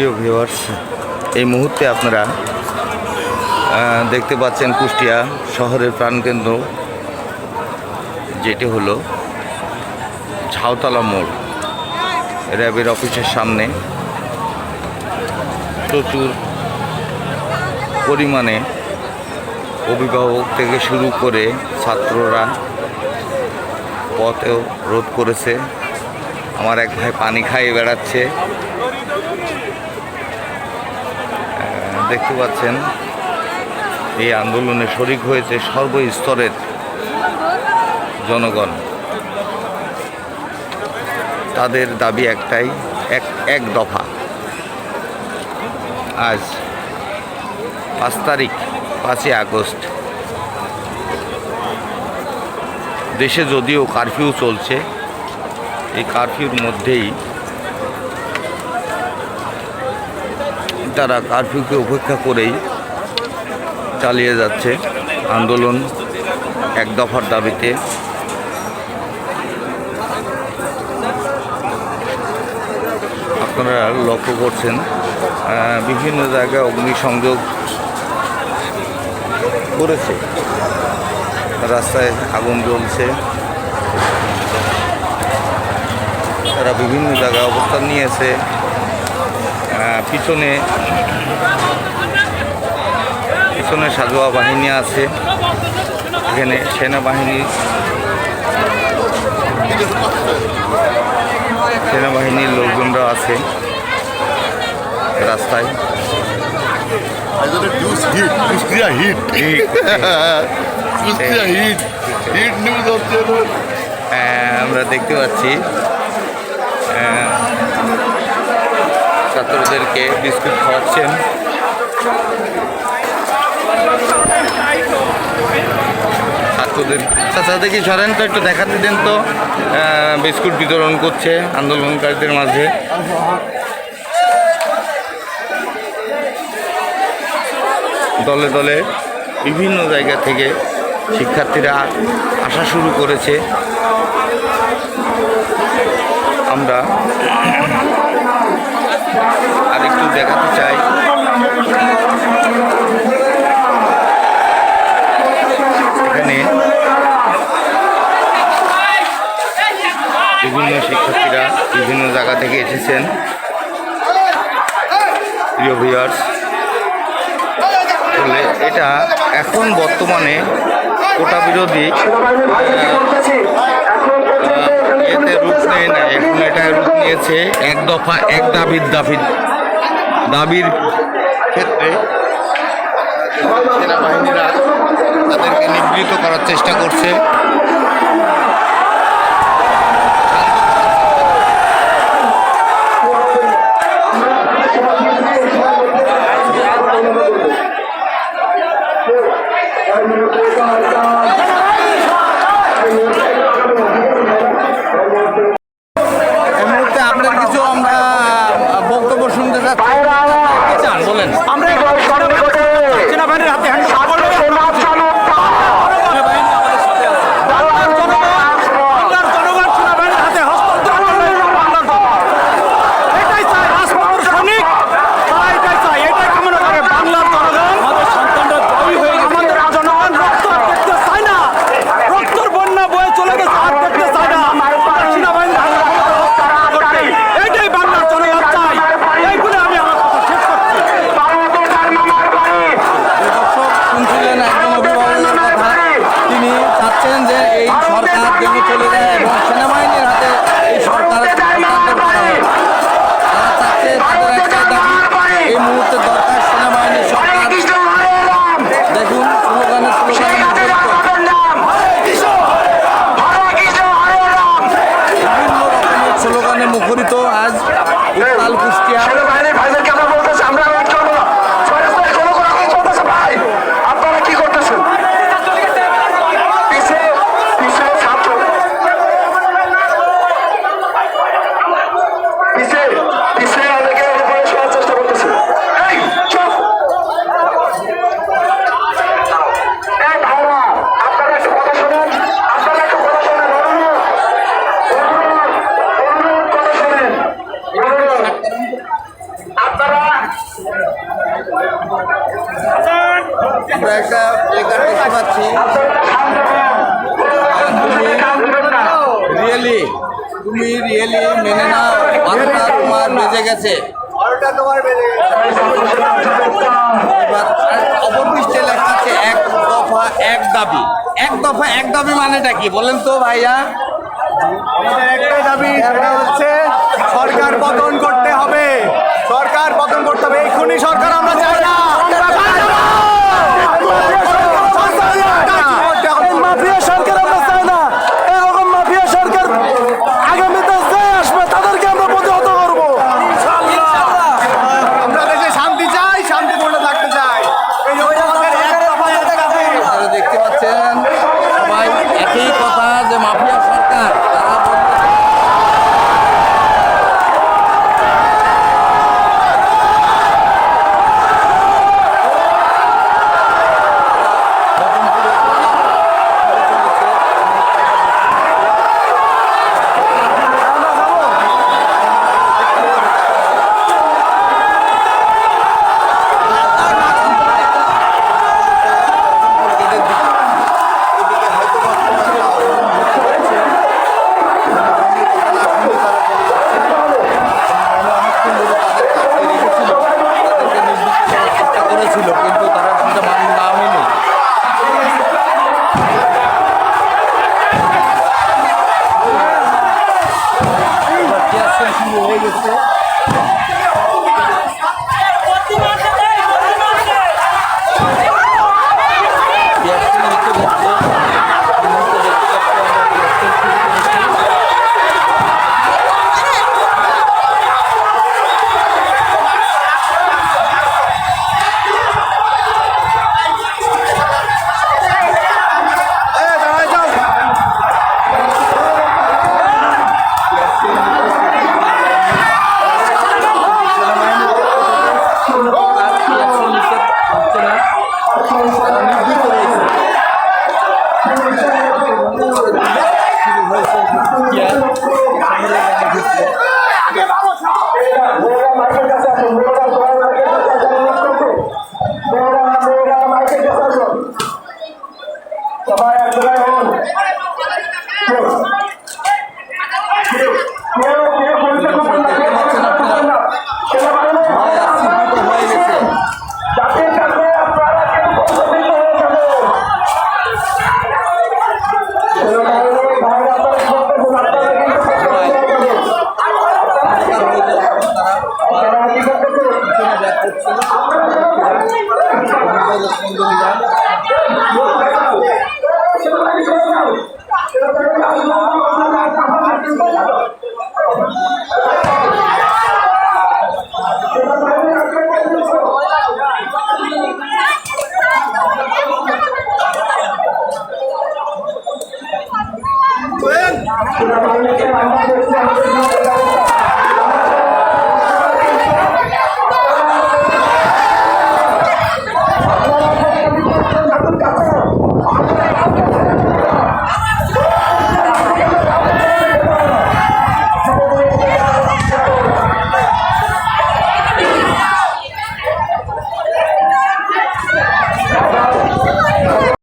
প্রিয় ভিউয়ার্স এই মুহূর্তে আপনারা দেখতে পাচ্ছেন কুষ্টিয়া শহরের প্রাণকেন্দ্র, যেটি হলো ঝাউতলা মোড়। র্যাবের অফিসের সামনে প্রচুর পরিমাণে অভিভাবক থেকে শুরু করে ছাত্ররা পথেও রোধ করেছে। আমার এক ভাই পানি খাইয়ে বেড়াচ্ছে। দেখতে পাচ্ছেন, এই আন্দোলনে শরিক হয়েছে সর্বস্তরের জনগণ। তাদের দাবি একটাই, এক এক দফা। আজ পাঁচ তারিখ, পাঁচই আগস্ট। দেশে যদিও কারফিউ চলছে, এই কারফিউর মধ্যেই তারা কারফিউকে উপেক্ষা করেই চালিয়ে যাচ্ছে। আন্দোলন এক দফার দাবিতে। আপনারা লক্ষ্য করছেন বিভিন্ন জায়গায় অগ্নিসংযোগ করেছে। রাস্তায় আগুন জ্বলছে। তারা বিভিন্ন জায়গায় অবস্থান নিয়েছে। পিছনে পিছনে সাজোয়া বাহিনী আছে। এখানে সেনাবাহিনী। সেনাবাহিনীর লোকজনরা আছে রাস্তায়। Also der News ছাত্রদেরকে বিস্কুট খাওয়াচ্ছেন। ছাত্রদের চাচা দেখি সরেন তো, একটু দেখাতে দেন তো। বিস্কুট বিতরণ করছে আন্দোলনকারীদের মাঝে। দলে দলে বিভিন্ন জায়গা থেকে শিক্ষার্থীরা আসা শুরু করেছে। আমরা দেখাতে চাই। এখানে বিভিন্ন শিক্ষার্থীরা বিভিন্ন জায়গা থেকে এসেছেন। প্রিয় ভিউয়ার্স এটা এখন বর্তমানে কোটা বিরোধী এতে রূপ নেয় না। এখন এটা রূপ নিয়েছে এক দফা এক দাবির দাবির দাবির ক্ষেত্রে সেনাবাহিনীরা তাদেরকে নিবৃত করার চেষ্টা করছে। এই সরকার আমরা একটা প্লেকার দেখতে পাচ্ছি। রিয়েলি তুমি রিয়েলি মেনে না তোমার বেজে গেছে। লেখা আছে, এক দফা এক দাবি। এক দফা এক দাবি মানেটা কি? বলেন তো ভাইয়া। একটাই দাবি সেটা হচ্ছে, সরকার পতন করতে হবে। সরকার পতন করতে হবে। এক্ষুনি সরকার গেছে Yeah.